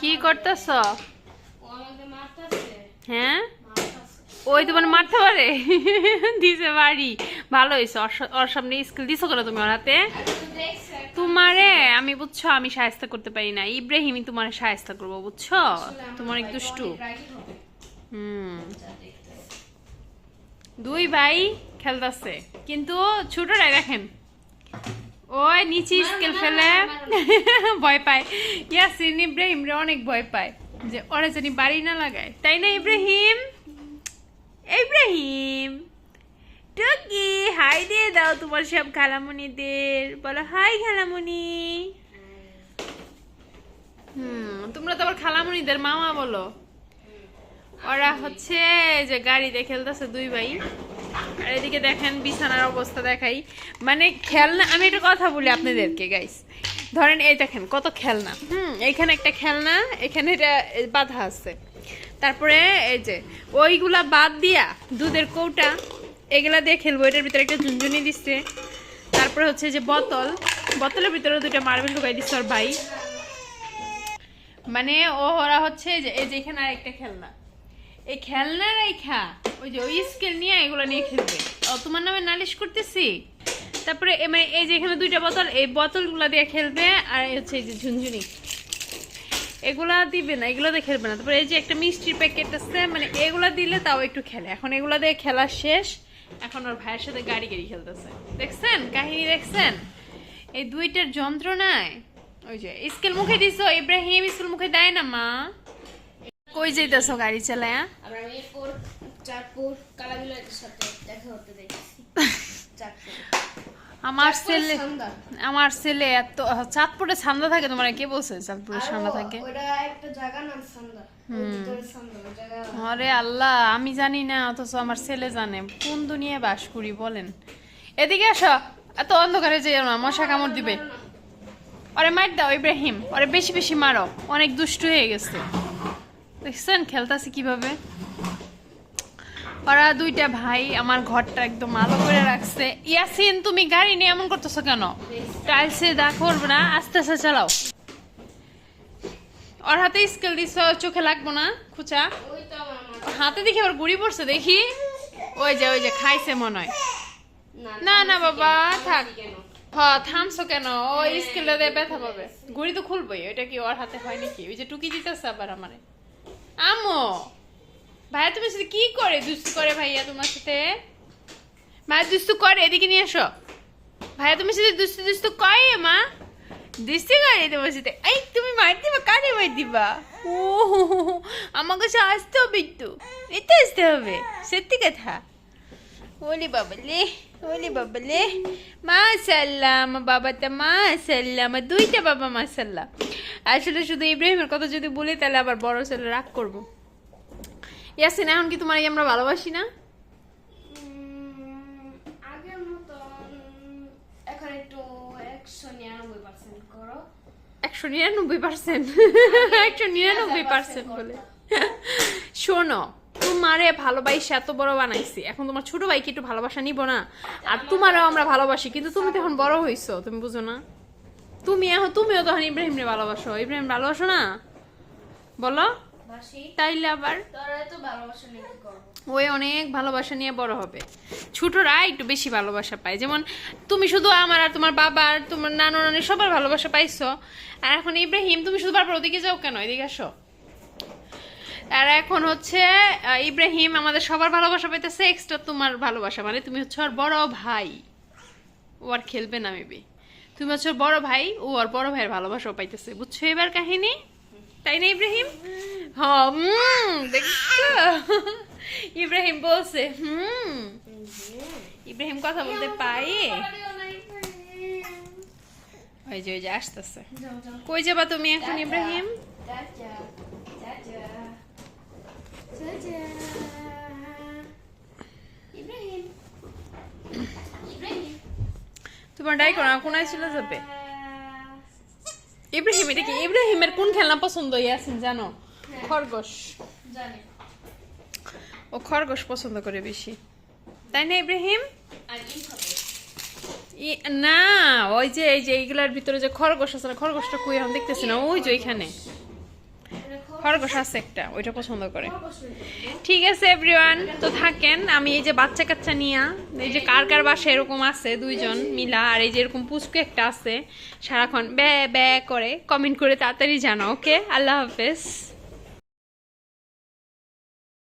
কি করতেছ? হ্যাঁ? ওই তোমার মারতে পারে? দিছে বাড়ি। ভালো হয়েছে। ওর সামনে স্কিল দিছো কেন তুমি ওর হাতে আর তুই দেখছ। তোমারে আমি বুঝছ আমি সাহায্য করতে পারি না ইব্রাহিমই তোমার সাহায্য করব বুঝছ? তোমার এক দুষ্টু। হুম। দুই ভাই খেলতেছে। কিন্তু ছোটরাই দেখেন। ওই নিচে স্কেল ফেলে। ভয় পায়। ইয়াসিন ইব্রাহিম রে অনেক ভয় পায় যে ওরা জানি বাড়ি না লাগায়। তাই না ইব্রাহিম? ইব্রাহিম টুকি হাই দিয়ে দাও তোমার সব খালামণিদের বলো হাই খালামণি হুম তোমরা তো আবার খালামণিদের মামা বলো। ওরা হচ্ছে যে গাড়িতে খেলতেছে দুই ভাই। এদিকে দেখেন বিছানার অবস্থা দেখাই। মানে খেলনা, আমি একটা কথা বলি আপনাদেরকে গাইস ধরেন এই দেখেন, কত খেলনা। হুম, এখানে একটা খেলনা, এখানে এটা বাধা আছে। তারপরে এই যে, ওইগুলা বাদ দিয়া দুধের কৌটা, এগুলা দিয়ে খেলব। এটার ভিতরে একটা ঝুনঝুনি দিচ্ছে। তারপরে হচ্ছে যে বোতল, বোতলের ভিতরে দুটো মার্বেল ঢুকাই দিচ্ছে ওর ভাই। মানে ওরা হচ্ছে যে, এই যে এখানে আর একটা খেলনা। এই খেলনা রেখা ওই যে, ওই স্কেল নিয়ে এগুলো নিয়ে খেলবে। তোমার নামে নালিশ করতেছি। তারপরে মানে এই যে এখানে দুইটা বোতল, এই বোতলগুলো দিয়ে খেলবে, আর হচ্ছে এই যে ঝুনঝুনি। এগুলা দিবে না, এগুলো দিয়ে খেলবে না। তারপরে এই যে একটা মিষ্টির প্যাকেট আছে মানে এগুলা দিলে তাও একটু খেলে। এখন এগুলা দিয়ে খেলা শেষ। এখন ওর ভাইয়ের সাথে গাড়ি গাড়ি খেলতেছে। দেখছেন? কাহিনী দেখছেন? এই দুইটার যন্ত্রণায়। ওই যে, স্কেল মুখে দিছো, ইব্রাহিম, স্কুল মুখে দেয় না মা? কই যাইতেছো গাড়ি চালায়? চাঁদপুর সাথে দেখা হতে দেখছি। আমার ছেলে আমার ছেলে এত চাঁদপুরে থাকে তোমার কে বলছে চাঁদপুরে থাকে? আরে আল্লাহ আমি জানি না অথচ আমার ছেলে জানে। কোন দুনিয়ায় বাস করি বলেন? এদিকে আসো এত অন্ধকারে যে না মশা কামড় দিবে। ওরে মার দাও ইব্রাহিম ওরে বেশি বেশি মারো। অনেক দুষ্টু হয়ে গেছে। দেখছেন খেলতাছে কীভাবে? ওরা দুইটা ভাই আমার ঘরটা একদম আলো করে রাখছে। ইয়াসিন তুমি গাড়ি নিয়ে এমন করতেছো কেন? টাইলসে দা করবে না আস্তে আস্তে চালাও। ওর হাতে স্কেল দিছ চোখে লাগবো না খুচা? হাতে দেখি ওর গুড়ি পড়ছে দেখি। ওই যে ওই যে খাইছে মনে হয়। না, না, বাবা, থাক। হ থামছো কেন? ও স্কেলটা দিয়ে ব্যথা পাবে। গুড়ি তো খুলবই ওইটা কি ওর হাতে হয় নাকি? ওই যে টুকি দিতেছে আবার আমারে। আমো ভাইয়া তোমার সাথে কি করে দুস্তু করে ভাইয়া তোমার সাথে? ভাইয়া দুস্তু করে, এদিকে নিয়ে এসো। ভাইয়া তোমার সাথে দুস্তু দুস্তু করে, মা। দুস্তু করে তোমার সাথে। এই, তুমি মার দিবা, কারে মার দিবা? ও আমার কাছে আসতে হবে একটু। এতে আসতে হবে, সত্যি কথা। ওলি বাবালে ওলি বাবালে মাশাল্লাহ, আমার বাবাটা মাশাল্লাহ, আমার দুইটা বাবা মাশাল্লাহ। আসলে শুধু ইব্রাহিমের কথা যদি বলি, তাহলে আবার বড় ছেলে রাগ করব। ইয়াসিন এখন কি তোমার আমরা ভালোবাসি না? আগের মতন এখন একটু একশো নিরানব্বই পার্সেন্ট করো। একশো নিরানব্বই পার্সেন্ট একশো নিরানব্বই পার্সেন্ট বলে। শোনো তোমারে ভালোবাসি এত বড় বানাইছি। এখন তোমার ছোট ভাইকে একটু ভালোবাসা নিব না। আর তোমারও আমরা ভালোবাসি কিন্তু তুমি তো এখন বড় হইছো তুমি বুঝো না? তুমি এখন তুমিও তখন ইব্রাহিমরে ভালোবাসো। ইব্রাহিম ভালোবাসো না? বলো। তাইলে আবার? ওই অনেক ভালোবাসা নিয়ে বড় হবে। ছোটরা একটু বেশি ভালোবাসা পায়। যেমন তুমি শুধু আমার আর তোমার বাবার তোমার নানু নানি সবার ভালোবাসা পাইছো। আর এখন ইব্রাহিম তুমি শুধু বারবার ওদিকে যাও কেন? এদিকে আসো। আর এখন হচ্ছে ইব্রাহিম আমাদের সবার ভালোবাসা পাইতেছে এক্সট্রা তোমার ভালোবাসা। মানে তুমি হচ্ছে ওর বড় ভাই। ও আর খেলবে না মেবি তুমি হচ্ছে বড় ভাই ও আর বড় ভাইয়ের ভালোবাসাও পাইতেছে। বুঝছ এবার কাহিনী? তাই না ইব্রাহিম? উম, দেখছ? ইব্রাহিম বলছে হুম। ইব্রাহিম কথা বলতে পারে? ওই যে ওই যে আসতেছে। কই যাবা তুমি এখন ইব্রাহিম? তোমার ডাই করো কোনায় চলে যাবে? ইব্রাহিম এটা কি ইব্রাহিমের কোন খেলনা পছন্দ ইয়াসিন জানো? খরগোশ। ও খরগোশ পছন্দ করে বেশি। তাই না ইব্রাহিম? না ওই যে এই যে এইগুলার ভিতরে যে খরগোশ আছে না খরগোশটা কই এখন দেখতেছি না ওই যে ওইখানে। খরগোশ আছে একটা ওইটা পছন্দ করে। ঠিক আছে এভরিওয়ান তো থাকেন আমি এই যে বাচ্চা কাচ্চা নিয়া এই যে কার কার বাসা এরকম আছে দুইজন মিলা আর এই যে এরকম পুচকু একটা আছে সারাক্ষণ ব্যা ব্যা করে কমেন্ট করে তাড়াতাড়ি জানাও ওকে আল্লাহ হাফেজ।